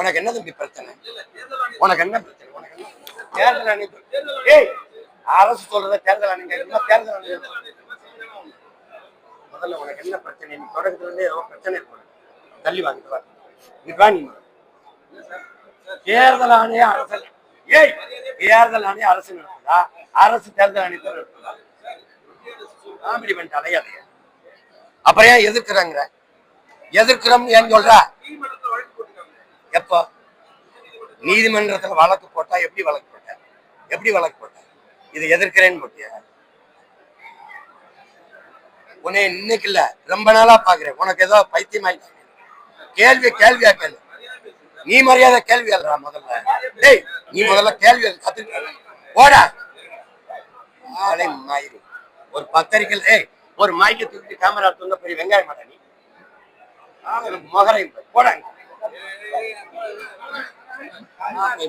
உனக்கு என்ன தம்பி பிரச்சனை? உனக்கு என்ன பிரச்சனை? உனக்கு என்ன தேர்தல் ஆணையம் ஏய் அரசு சொல்றத தேர்தல் ஆணையம் கேட்கணுமா தேர்தல் ஆணையம் முதல்ல உனக்கு என்ன பிரச்சனை? நீ தொடக்கத்துல இருந்தே ஏதோ பிரச்சனை இருக்கும் தள்ளி வாங்கிட்டு வா. நீ. தேர்தல் ஆணையம் அரசு ஏய் தேர்தல் ஆணையம் அரசு நடத்துதா? அரசு தேர்தல் அணி நடத்துதா? காமெடி பண்ணிட்டு அலையாதைய அப்புறம் ஏன் எதிர்க்கிறாங்க எதிர்க்கிறோம் ஏன் சொல்ற? எப்போ? நீதிமன்றத்துல வழக்கு போட்டா எப்படி வழக்கு போட்ட? எப்படி வழக்கு போட்ட? இதை எதிர்க்கிறேன்னு போட்டிய? உன்னை இன்னைக்கு இல்ல ரொம்ப நாளா பாக்குறேன். உனக்கு ஏதோ பைத்தியம் ஆயிடுச்சு கேள்வி கேள்வியா கேள்வி நீ மரியாதை கேள்வி அல்லா முதல்ல. டேய் நீ முதல்ல கேள்வி கத்துக்க போடா. ஆளை மாயிரு. ஒரு பத்திரிக்கை ஏய் ஒரு மாய்க்கு தூக்கி கேமரா தூங்க பெரிய வெங்காயம் மாட்டா நீ. மகரையும் போடாங்க போடா இங்க. ஆளை